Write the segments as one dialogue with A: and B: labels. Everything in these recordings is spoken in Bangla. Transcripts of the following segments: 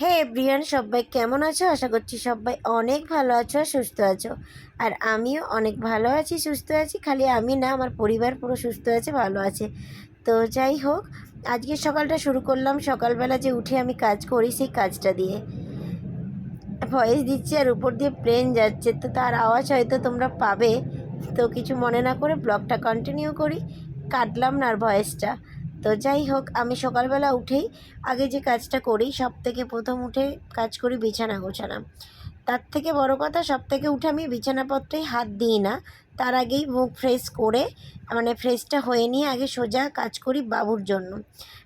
A: হে ব্রিয়ান সবাই কেমন আছো? আশা করছি সবাই অনেক ভালো আছো আর সুস্থ আছো। আর আমিও অনেক ভালো আছি, সুস্থ আছি, খালি আমি না, আমার পরিবার পুরো সুস্থ আছে, ভালো আছে। তো যাই হোক, আজকে সকালটা শুরু করলাম। সকালবেলা যে উঠে আমি কাজ করি সেই কাজটা দিয়ে। ভয়েস দিচ্ছি আর উপর দিয়ে প্লেন যাচ্ছে, তো তার আওয়াজ হয়তো তোমরা পাবে। তো কিছু মনে না করে ব্লগটা কন্টিনিউ করি। কাটলাম না আর ভয়েসটা। তো যাই হোক, আমি সকালবেলা উঠেই আগে যে কাজটা করি, সব থেকে প্রথম উঠে কাজ করি বিছানা গোছানা। তার থেকে বড় কথা, সব থেকে উঠে আমি বিছানাপত্রেই হাত দিই না। তার আগেই মুখ ফ্রেশ করে মানে ফ্রেশটা হয়ে নিয়ে আগে সোজা কাজ করি বাবুর জন্য।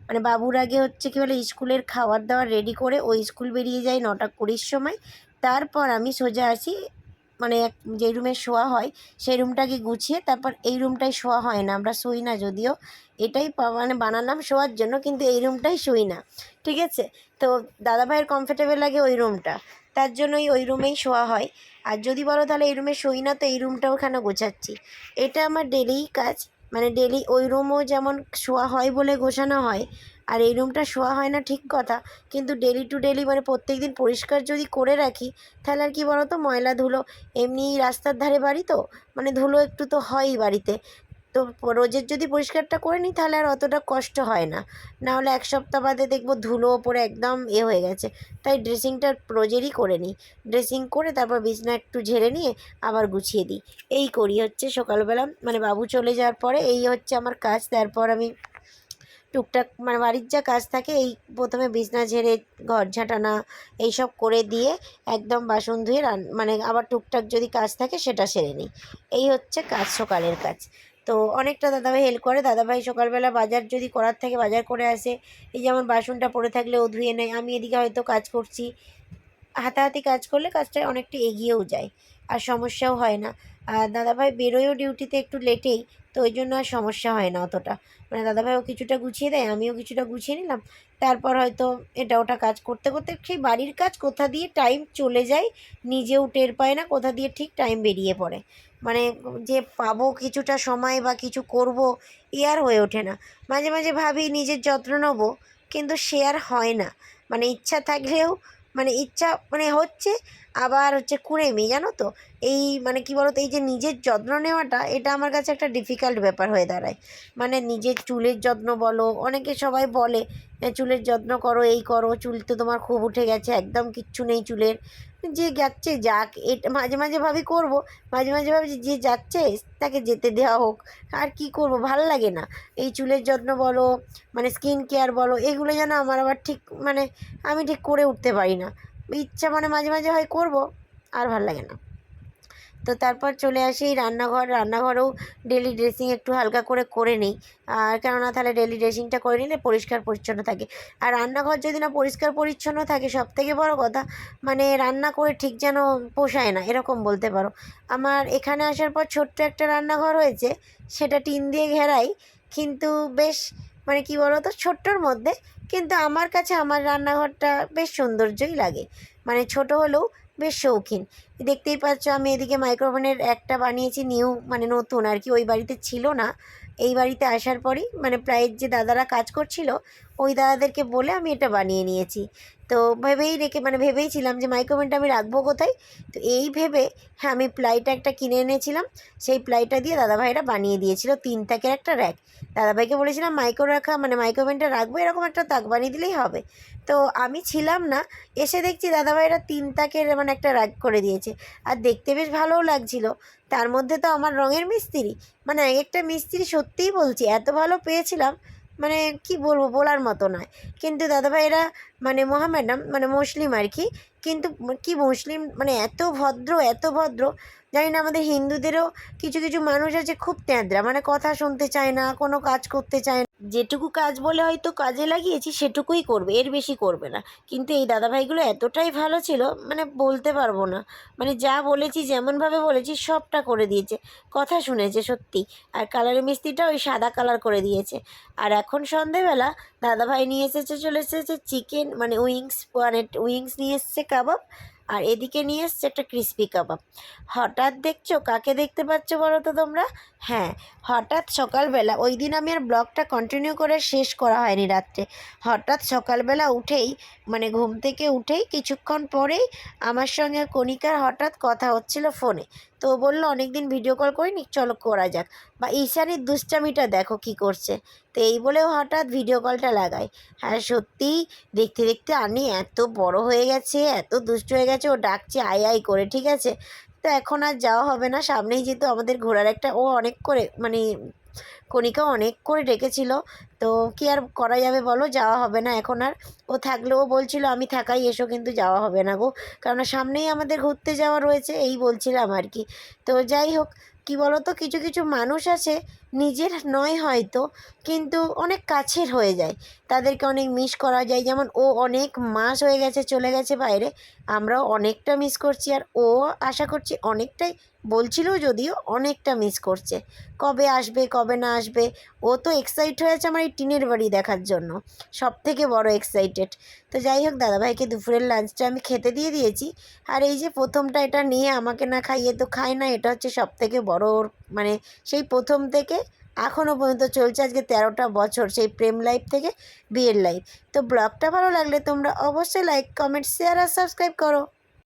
A: মানে বাবুর আগে হচ্ছে কি বলে, স্কুলের খাবার দাবার রেডি করে ওই স্কুল বেরিয়ে যায় নটা কুড়ির সময়। তারপর আমি সোজা আসি মানে এক, যে রুমে শোয়া হয়, সেই রুমটাকে গুছিয়ে তারপর এই রুমটাই শোয়া হয় না। আমরা শুই না যদিও। এটাই মানে বানালাম শোয়ার জন্য, কিন্তু এই রুমটাই শুই না। ঠিক আছে? তো দাদাভাইয়ের কমফোর্টেবল লাগে ওই রুমটা তার জন্যই ওই রুমেই শোয়া হয়। আর যদি বলো তাহলে এই রুমে শুই না, তো এই রুমটাও ওখানে গোছাচ্ছি? এটা আমার ডেলিই কাজ। মানে ডেলি ওই রুমও যেমন শোয়া হয় বলে গোছানো হয়, আর এই রুমটা শোয়া হয় না ঠিক কথা, কিন্তু ডেলি টু ডেলি মানে প্রত্যেক দিন পরিষ্কার যদি করে রাখি, তাহলে আর কি বলো তো ময়লা ধুলো এমনি রাস্তার ধারে বাড়ি তো মানে ধুলো একটু তো হয়ই বাড়িতে। তো রোজের যদি পরিষ্কারটা করে নিই তাহলে আর অতটা কষ্ট হয় না। না হলে এক সপ্তাহ বাদে দেখব ধুলো ওপরে একদম এ হয়ে গেছে। তাই ড্রেসিংটা রোজেরই করে নিই। ড্রেসিং করে তারপর বিছনা একটু ঝেড়ে নিয়ে আবার গুছিয়ে দিই। এই করি হচ্ছে সকালবেলা। মানে বাবু চলে যাওয়ার পরে এই হচ্ছে আমার কাজ। তারপর আমি টুকটাক মানে বাড়ির যা কাজ থাকে এই প্রথমে বিছনা ঝেড়ে, ঘর ঝাঁটানা এইসব করে দিয়ে একদম বাসন ধুয়ে রান মানে আবার টুকটাক যদি কাজ থাকে সেটা সেরে নিই। এই হচ্ছে কাজ, সকালের কাজ। তো অনেকটা দাদাভাই হেল্প করে। দাদাভাই সকালবেলা বাজার যদি করার থাকে, বাজার করে আসে। এই যেমন বাসনটা পড়ে থাকলে ও ধুয়ে নেয়। আমি এদিকে হয়তো কাজ করছি। হাতাহাতি কাজ করলে কাজটা অনেকটা এগিয়েও যায়, আর সমস্যাও হয় না। আর দাদাভাই বেরোয়ও ডিউটিতে একটু লেটেই, তো ওই জন্য আর সমস্যা হয় না অতটা। মানে দাদাভাইও কিছুটা গুছিয়ে দেয়, আমিও কিছুটা গুছিয়ে নিলাম। তারপর হয়তো এটা ওটা কাজ করতে করতে সেই বাড়ির কাজ কোথা দিয়ে টাইম চলে যায় নিজেও টের পায় না, কোথা দিয়ে ঠিক টাইম বেরিয়ে পড়ে। মানে যে পাবো কিছুটা সময় বা কিছু করব, এ আর হয়ে ওঠে না। মাঝে মাঝে ভাবি নিজের যত্ন নেব, কিন্তু সে আর হয় না। মানে ইচ্ছা থাকলেও মানে ইচ্ছা মানে হচ্ছে আবার হচ্ছে কুড়েমি, জানো তো? এই মানে কি বলতো, এই যে নিজের যত্ন নেওয়াটা, এটা আমার কাছে একটা ডিফিকাল্ট ব্যাপার হয়ে দাঁড়ায়। মানে নিজের চুলের যত্ন বলো, অনেকে সবাই বলে চুলের যত্ন করো, এই করো, চুল তো তোমার খুব উঠে গেছে, একদম কিচ্ছু নেই চুলের। যে যাচ্ছে যাক, এটা, মাঝে মাঝে ভাবি করব, মাঝে মাঝে ভাবি যে যাচ্ছে, তাকে যেতে দেওয়া হোক, আর কি করব, ভালো লাগে না। এই চুলের যত্ন বলো মানে স্কিন কেয়ার বলো, এগুলো যেন আমার আবার ঠিক মানে আমি ঠিক করে উঠতে পারি না। ইচ্ছা মানে মাঝে মাঝে হয় করব, আর ভালো লাগে না। তো তারপর চলে আসি রান্নাঘর, রান্নাঘরেও ডেলি ড্রেসিং একটু হালকা করে করে নিই। আর কেননা তাহলে ডেলি ড্রেসিংটা করে নিলে পরিষ্কার পরিচ্ছন্ন থাকে। আর রান্নাঘর যদি না পরিষ্কার পরিচ্ছন্ন থাকে সব থেকে বড় কথা মানে রান্না করে ঠিক যেন পোষায় না, এরকম বলতে পারো। আমার এখানে আসার পর ছোট্ট একটা রান্নাঘর হয়েছে, সেটা টিন দিয়ে ঘেরাই, কিন্তু বেশ মানে কি বলো তো ছোট্টর মধ্যে কিন্তু আমার কাছে আমার রান্নাঘরটা বেশ সৌন্দর্যই লাগে। মানে ছোট হলেও বেশ শৌখিন। দেখতেই পাচ্ছ আমি এদিকে মাইক্রোওভেনের একটা বানিয়েছি নিউ মানে নতুন আর কি, ওই বাড়িতে ছিল না। এই বাড়িতে আসার পরই মানে প্রায় যে দাদারা কাজ করছিল, ওই দাদাদেরকে বলে আমি এটা বানিয়ে নিয়েছি। তো ভেবেই রেখে মানে ভেবেই ছিলাম যে মাইক্রোওভেনটা আমি রাখব কোথায়? তো এই ভেবে হ্যাঁ আমি প্লাইটা একটা কিনে এনেছিলাম। সেই প্লাইটা দিয়ে দাদাভাইরা বানিয়ে দিয়েছিল তিন তাকের একটা র্যাক দাদাভাইকে বলেছিলাম মাইক্রো রাখা মানে মাইক্রোওভেনটা রাখব, এরকম একটা তাক বানিয়ে দিলেই হবে। তো আমি ছিলাম না, এসে দেখছি দাদাভাইরা তিন তাকের মানে একটা র্যাক করে দিয়েছে। আর দেখতে বেশ ভালোও লাগছিল। তার মধ্যে তো আমার রঙের মিস্ত্রি। মানে এক একটা মিস্ত্রি সত্যিই বলছি, এত ভালো পেয়েছিলাম মানে কি বলব বলার মতো নয়। কিন্তু দাদাভাইরা মানে মহাম্যাডাম মানে মুসলিম আর কি, কিন্তু কি মুসলিম মানে এত ভদ্র এত ভদ্র জানি না, আমাদের হিন্দুদেরও কিছু কিছু মানুষ আছে খুব তেঁদরা মানে কথা শুনতে চায় না, কোনো কাজ করতে চায় না। যেটুকু কাজ বলে হয়তো কাজে লাগিয়েছি, সেটুকুই করবে, এর বেশি করবে না। কিন্তু এই দাদাভাইগুলো এতটাই ভালো ছিল মানে বলতে পারব না। মানে যা বলেছি, যেমনভাবে বলেছি, সবটা করে দিয়েছে। কথা শুনেছে সত্যি। আর কালারের মিস্ত্রিটা ওই সাদা কালার করে দিয়েছে। আর এখন সন্ধেবেলা দাদাভাই নিয়ে এসেছে, চলে এসেছে চিকেন মানে উইংস মানে উইংস নিয়ে এসেছে কাবাব। আর এদিকে নিয়ে এসছে একটা ক্রিস্পি কাবাব হঠাৎ দেখছ? কাকে দেখতে পাচ্ছ বলো তো তোমরা? হ্যাঁ হঠাৎ সকালবেলা, ওই দিন আমি আর ব্লগটা কন্টিনিউ করে শেষ করা হয়নি রাত্রে। হঠাৎ সকালবেলা উঠেই মানে ঘুম থেকে উঠেই, কিছুক্ষণ পরেই আমার সঙ্গে কণিকার হঠাৎ কথা হচ্ছিল ফোনে তো বলল, অনেকদিন ভিডিও কল করিনি, চলো করা যাক। বা, ঈশানির দুষ্টামিটা দেখো কি করছে। তো এই বলেও হঠাৎ ভিডিও কলটা লাগাই হ্যাঁ সত্যি? দেখতে দেখতে আনি এত বড় হয়ে গেছে, এত দুষ্ট হয়ে গেছে, ও ডাকছে আই আই করে, ঠিক আছে? তো এখন আর যাওয়া হবে না। সামনেই যেহেতু আমাদের ঘোরার একটা, ও অনেক করে মানে কণিকা অনেক করে ডেকেছিল। তো কি আর করা যাবে বলো? যাওয়া হবে না এখন আর। ও থাকলেও বলছিল, আমি থাকাই, এসো কিন্তু যাওয়া হবে না গো। কেননা সামনেই আমাদের ঘুরতে যাওয়া রয়েছে, এই বলছিলাম আর কি। তো যাই হোক কি বলো তো কিছু কিছু মানুষ আছে, নিজের নয় হয়তো, কিন্তু অনেক কাছের হয়ে যায়। তাদেরকে অনেক মিস করা যায়। যেমন ও অনেক মাস হয়ে গেছে, চলে গেছে বাইরে, আমরাও অনেকটা মিস করছি। আর ও আশা করছি অনেকটাই, বলছিল যদিও অনেকটা মিস করছে। কবে আসবে, কবে না আসবে, ও তো এক্সাইট হয়েছে আমার এই টিনের বাড়ি দেখার জন্য। সব থেকে বড় এক্সাইটেড তো যাই হোক, দাদাভাইকে দুপুরের লাঞ্চটা আমি খেতে দিয়ে দিয়েছি। আর এই যে প্রথমটা এটা নিয়ে আমাকে না খাইয়ে তো খায় না, এটা হচ্ছে সব থেকে বড় মানে সেই প্রথম থেকে এখনও পর্যন্ত চলছে আজকে তেরোটা বছর, সেই প্রেম লাইফ থেকে বিয়ের লাইফ তো ব্লগটা ভালো লাগলে তোমরা অবশ্যই লাইক কমেন্ট শেয়ার আর সাবস্ক্রাইব করো।